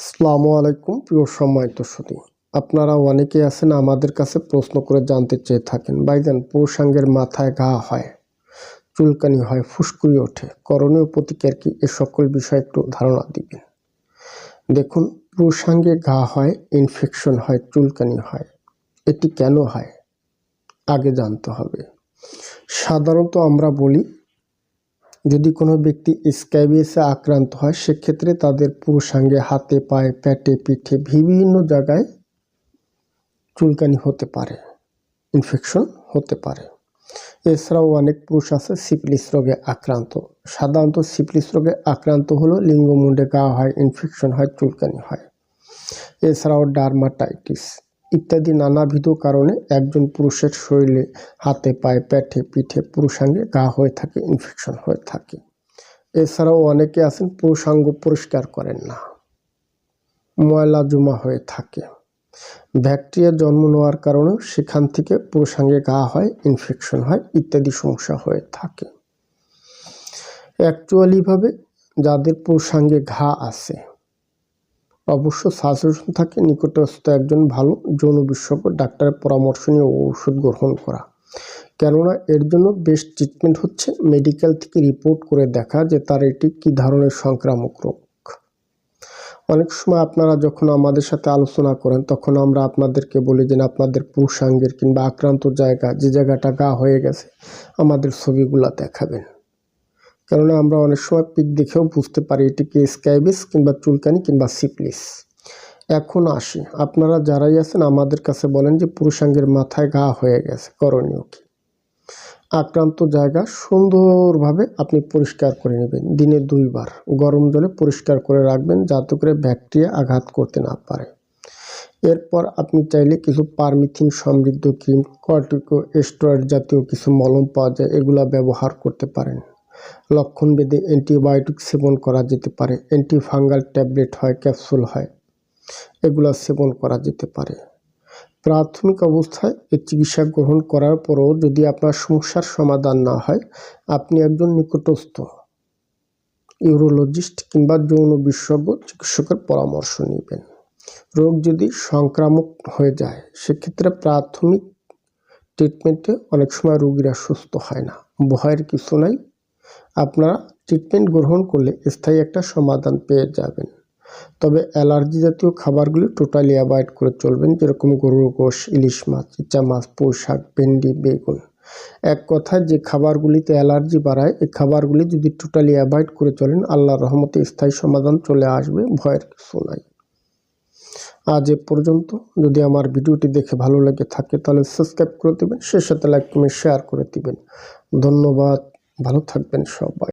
আসসালামু আলাইকুম, প্রিয় সম্মানিত সুদী আপনারা অনেকে আছেন আমাদের কাছে প্রশ্ন করে জানতে চেয়ে থাকেন, ভাইজান পুরুষাঙ্গের মাথায় ঘা হয়, চুলকানি হয়, ফুসকুড়ি ওঠে। করণীয় প্রতিকার কি? এ সকল বিষয়ে একটু ধারণা দিবেন। দেখুন পুরুষাঙ্গে ঘা হয় ইনফেকশন হয়, চুলকানি হয়। এটি কেন হয়? আগে জানতে হবে। সাধারণত আমরা বলি যদি কোনো ব্যক্তি স্ক্যাবিয়াসে আক্রান্ত হয়, সেক্ষেত্রে তাদের পুরুষাঙ্গে হাতে, পায়ে, পেটে, পিঠে বিভিন্ন জায়গায় চুলকানি হতে পারে ইনফেকশন হতে পারে। এছাড়াও অনেক পুরুষ আছে সিপলিস রোগে আক্রান্ত। সাধারণত সিপলিস রোগে আক্রান্ত হলো লিঙ্গমুণ্ডে গা হয় ইনফেকশন হয়, চুলকানি হয়। এছাড়াও ডার্মাটাইটিস। ইত্যাদি নানাবিধ কারণে একজন পুরুষের শরীরে হাতে, পায়ে, পেটে, পিঠে পুরুষাঙ্গে গা হয়ে থাকে ইনফেকশন হয়ে থাকে। এছাড়াও অনেকে আছেন পুরুষাঙ্গ পরিষ্কার করেন না। ময়লা জমা হয়ে থাকে। ব্যাকটেরিয়া জন্ম নেওয়ার কারণেও সেখান থেকে পুরুষাঙ্গে গা হয় ইনফেকশন হয়, ইত্যাদি সমস্যা হয়ে থাকে। অ্যাকচুয়ালিভাবে যাদের পুরুষাঙ্গে ঘা আছে অবশ্য সাজেশন থাকে, নিকটস্থ একজন ভালো যৌন বিশেষজ্ঞ ডাক্তারের পরামর্শ নিয়ে ঔষধ গ্রহণ করা। কেননা এর জন্য বেস্ট ট্রিটমেন্ট হচ্ছে। মেডিকেল থেকে রিপোর্ট করে দেখা যে তার এটি কী ধরনের সংক্রামক রোগ। অনেক সময় আপনারা যখন আমাদের সাথে আলোচনা করেন, তখন আমরা আপনাদেরকে বলি যে আপনাদের পুরুষাঙ্গের কিংবা আক্রান্ত জায়গা, যে জায়গাটা গা হয়ে গেছে, আমাদের ছবিগুলা দেখাবেন। কেননা আমরা অনেক সময় পিক দেখেও বুঝতে পারি এটি কি স্ক্যাবিস কিংবা চুলকানি কিংবা সিপলিস এখন আসি। আপনারা যারাই আছেন, আমাদের কাছে বলেন যে পুরুষাঙ্গের মাথায় ঘা হয়ে গেছে। করণীয় কি? আক্রান্ত জায়গা সুন্দরভাবে আপনি পরিষ্কার করে নেবেন। দিনে দুইবার গরম জলে পরিষ্কার করে রাখবেন যাতে করে ব্যাকটেরিয়া আঘাত করতে না পারে। এরপর আপনি চাইলে কিছু পারমিথিন সমৃদ্ধ ক্রিম কর্টিকো স্টেরয়েড জাতীয় কিছু মলম পাওয়া যায়, এগুলা ব্যবহার করতে পারেন। লক্ষণ বেদে অ্যান্টিবায়োটিক সেবন করা যেতে পারে। অ্যান্টিফাঙ্গাল ট্যাবলেট হয়, ক্যাপসুল হয়, এগুলা সেবন করা যেতে পারে। প্রাথমিক অবস্থায় এই চিকিৎসা গ্রহণ করার পরও যদি আপনার সমস্যার সমাধান না হয়, আপনি একজন নিকটস্থ ইউরোলজিস্ট কিংবা যৌন বিশেষজ্ঞ চিকিৎসকের পরামর্শ নেবেন। রোগ যদি সংক্রামক হয়ে যায়, সেক্ষেত্রে প্রাথমিক ট্রিটমেন্টে অনেক সময় রোগীরা সুস্থ হয় না। ভয়ের কিছু নাই। আপনারা ট্রিটমেন্ট গ্রহণ করলে স্থায়ী একটা সমাধান পেয়ে যাবেন। তবে অ্যালার্জি জাতীয় খাবারগুলি টোটালি অ্যাভয়েড করে চলবেন, যেরকম গরুর গোশ, ইলিশ মাছ, ইচ্চা মাছ, পুঁই শাক, ভেন্ডি, বেগুন। এক কথায়, যে খাবারগুলিতে অ্যালার্জি বাড়ায়, এই খাবারগুলি যদি টোটালি অ্যাভয়েড করে চলেন, আল্লাহর রহমতে স্থায়ী সমাধান চলে আসবে, ভয়ের কিছু নাই। আজ এ পর্যন্ত। যদি আমার ভিডিওটি দেখে ভালো লেগে থাকে, তাহলে সাবস্ক্রাইব করে দেবেন সে সাথে লাইক কমেন্ট শেয়ার করে দিবেন। ধন্যবাদ। ভালো থাকবেন সবাই।